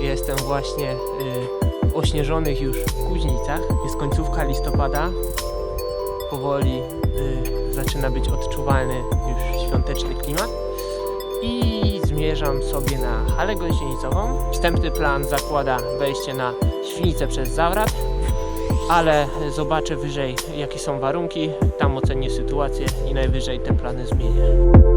Jestem właśnie y, w ośnieżonych już Kuźnicach. Jest końcówka listopada. Powoli y, zaczyna być odczuwalny już świąteczny klimat. I zmierzam sobie na halę gąsienicową. Wstępny plan zakłada wejście na Świnicę przez Zawrat, ale zobaczę wyżej jakie są warunki, tam ocenię sytuację i najwyżej te plany zmienię.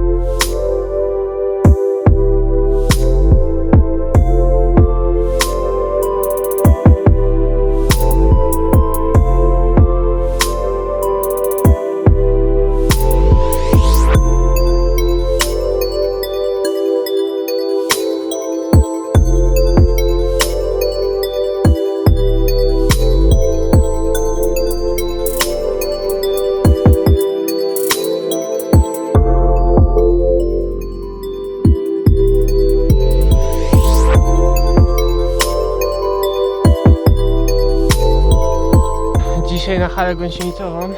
Halę gąsienicową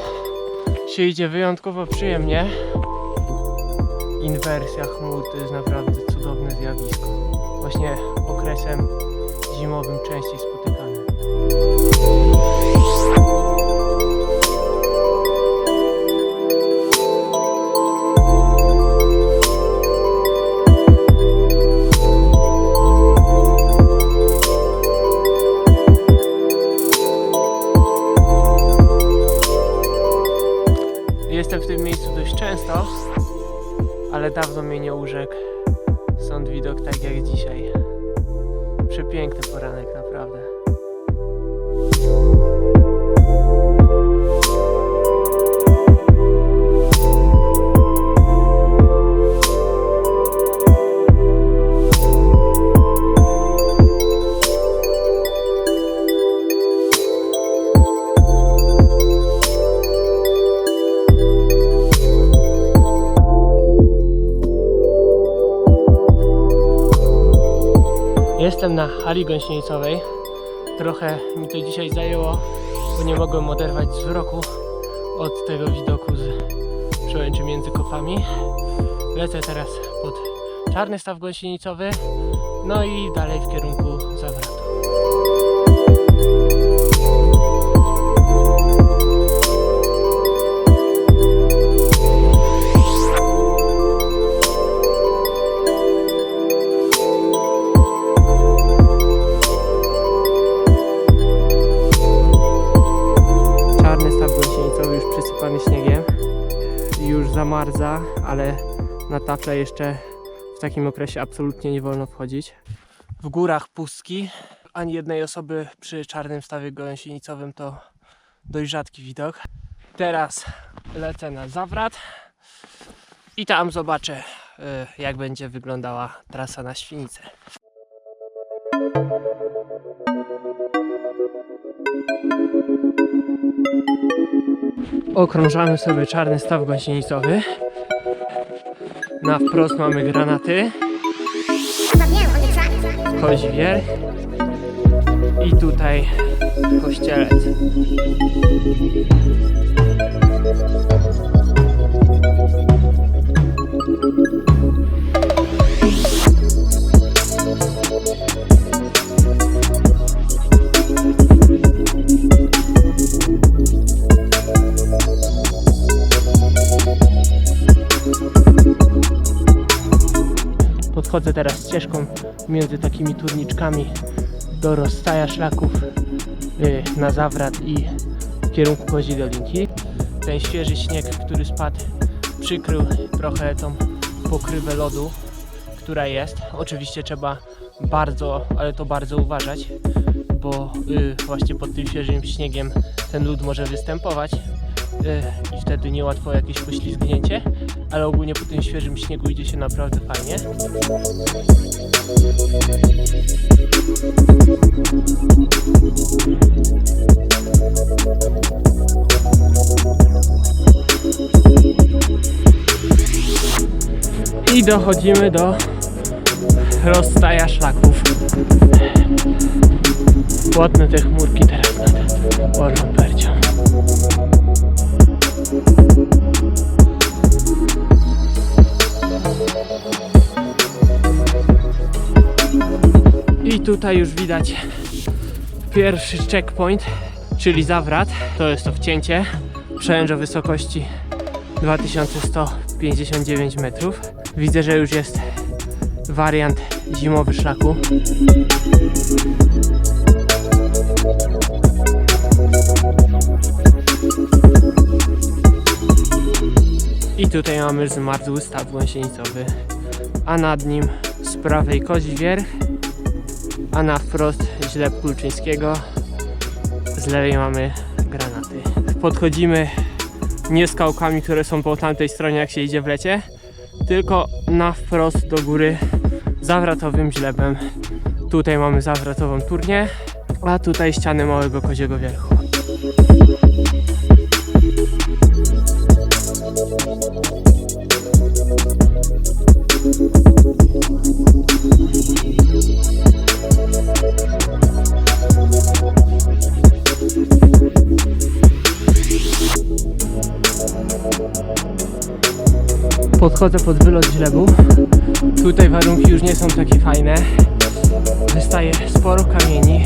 się idzie wyjątkowo przyjemnie. Inwersja chmur to jest naprawdę cudowne zjawisko. Właśnie okresem zimowym częściej Jestem w tym miejscu dość często, ale dawno mnie nie urzekł. Stąd widok tak jak dzisiaj. Przepiękny poranek, na hali gąsienicowej. Trochę mi to dzisiaj zajęło, bo nie mogłem oderwać wzroku od tego widoku z przełęczy między kopami. Lecę teraz pod czarny staw gąsienicowy, no i dalej w kierunku zawrotu. Ale na tafle jeszcze w takim okresie absolutnie nie wolno wchodzić. W górach pustki. Ani jednej osoby przy czarnym stawie gąsienicowym to dość rzadki widok. Teraz lecę na zawrat i tam zobaczę y, jak będzie wyglądała trasa na Świnicę. Okrążamy sobie czarny staw gąsienicowy. Na wprost mamy granaty, koźwier i tutaj kościelec. Podchodzę teraz ścieżką między takimi turniczkami do rozstaja szlaków y, na zawrat i w kierunku Kozi Dolinki. Ten świeży śnieg, który spadł, przykrył trochę tą pokrywę lodu, która jest. Oczywiście trzeba bardzo, ale to bardzo uważać, bo y, właśnie pod tym świeżym śniegiem ten lód może występować y, i wtedy niełatwo jakieś poślizgnięcie, ale ogólnie po tym świeżym śniegu idzie się naprawdę fajnie. I dochodzimy do rozstaja szlaków. Płotne te chmurki teraz nad Orląpercią. tutaj już widać pierwszy checkpoint, czyli zawrat. To jest to wcięcie. Przełęcz o wysokości 2159 metrów. Widzę, że już jest wariant zimowy szlaku. I tutaj mamy zmarzły staw gąsienicowy, a nad nim z prawej kozi wierch, a na wprost źlep Kulczyńskiego, z lewej mamy granaty. Podchodzimy nie skałkami, które są po tamtej stronie jak się idzie w lecie, tylko na wprost do góry zawratowym źlebem. Tutaj mamy zawratową turnię, a tutaj ściany Małego Koziego Wierchu. Podchodzę pod wylot źlebu. Tutaj warunki już nie są takie fajne. Wystaje sporo kamieni.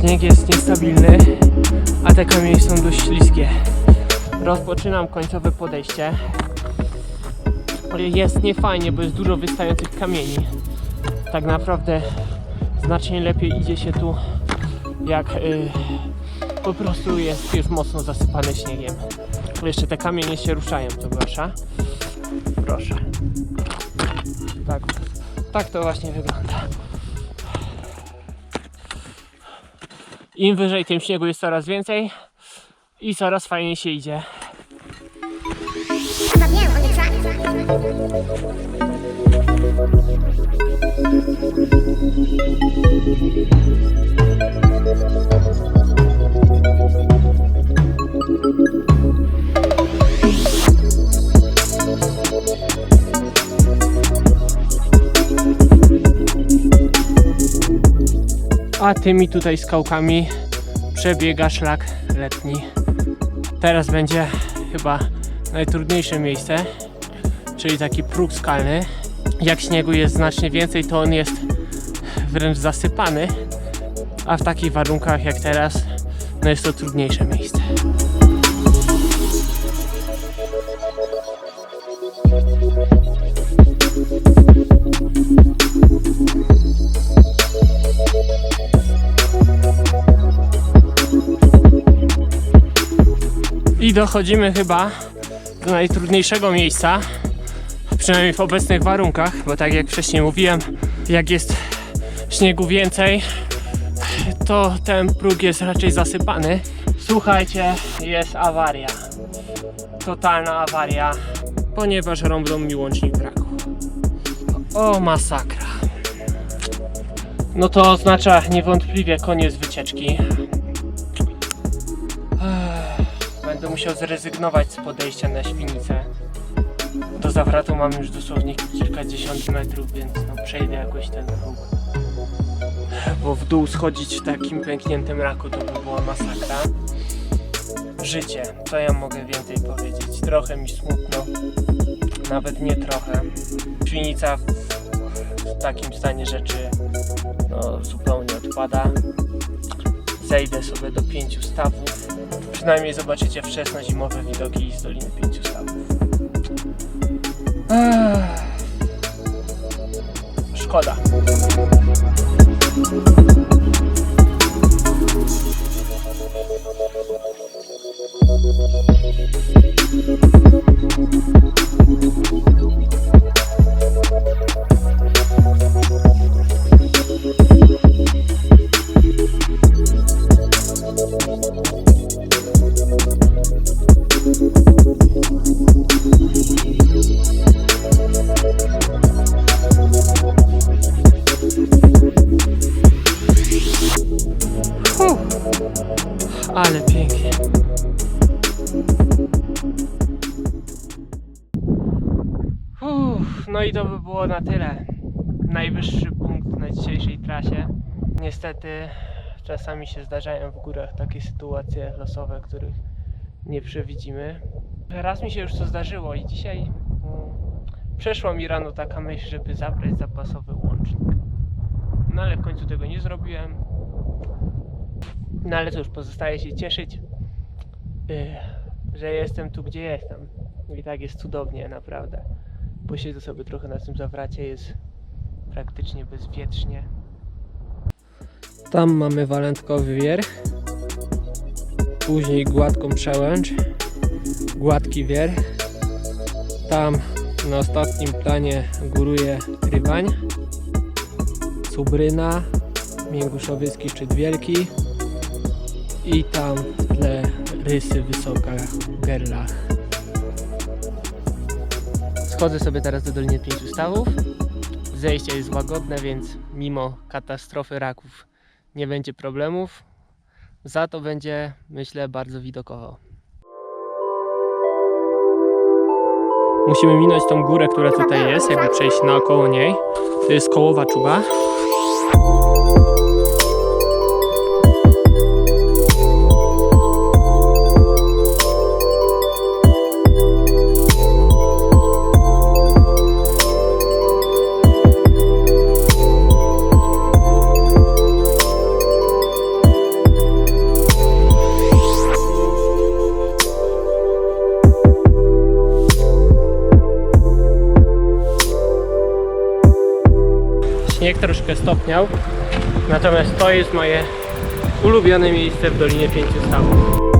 Śnieg jest niestabilny, a te kamienie są dość śliskie. Rozpoczynam końcowe podejście. Jest niefajnie, bo jest dużo wystających kamieni. Tak naprawdę znacznie lepiej idzie się tu, jak y, po prostu jest już mocno zasypane śniegiem. Jeszcze te kamienie się ruszają, co gorsza. Proszę. Tak, tak to właśnie wygląda. Im wyżej, tym śniegu jest coraz więcej i coraz fajniej się idzie. From you A tymi tutaj skałkami przebiega szlak letni. Teraz będzie chyba najtrudniejsze miejsce, czyli taki próg skalny. Jak śniegu jest znacznie więcej, to on jest wręcz zasypany, a w takich warunkach jak teraz, no jest to trudniejsze miejsce. I dochodzimy chyba do najtrudniejszego miejsca, przynajmniej w obecnych warunkach, bo tak jak wcześniej mówiłem, jak jest śniegu więcej, to ten próg jest raczej zasypany. Słuchajcie, jest awaria. Totalna awaria, ponieważ rąbną mi łącznik braku. O masakra. No to oznacza niewątpliwie koniec wycieczki. Będę musiał zrezygnować z podejścia na Świnicę. Do zawratu mam już dosłownie kilkadziesiąt metrów, więc no przejdę jakoś ten próg. Bo w dół schodzić w takim pękniętym raku to by była masakra. Życie, co ja mogę więcej powiedzieć? Trochę mi smutno, nawet nie trochę. Świnica w, w takim stanie rzeczy no, zupełnie odpada. Zejdę sobie do pięciu stawów. Przynajmniej zobaczycie wczesno-zimowe widoki z Doliny Pięciu Stawów. Szkoda. Fuh. No i to by było na tyle. Najwyższy punkt na dzisiejszej trasie. Niestety czasami się zdarzają w górach takie sytuacje losowe, których nie przewidzimy. Raz mi się już to zdarzyło i dzisiaj mm, przeszła mi rano taka myśl, żeby zabrać zapasowy łącznik. No ale w końcu tego nie zrobiłem. No ale cóż, pozostaje się cieszyć, yy, że jestem tu, gdzie jestem. I tak jest cudownie, naprawdę. Posiedzę sobie trochę na tym zawracie, jest praktycznie bezwietrznie. Tam mamy walentkowy wierch, później gładką przełęcz, gładki wierch. Tam na ostatnim planie góruje Rywań, Cubryna, Mięguszowiecki szczyt wielki i tam w tle rysy wysoka Gerlach. Schodzę sobie teraz do Doliny Pięciu Stawów. Zejście jest łagodne, więc mimo katastrofy raków nie będzie problemów. Za to będzie, myślę, bardzo widokowo. Musimy minąć tą górę, która tutaj jest, jakby przejść naokoło niej. To jest kołowa czuba. Śnieg troszkę stopniał, natomiast to jest moje ulubione miejsce w Dolinie Pięciu Stawów.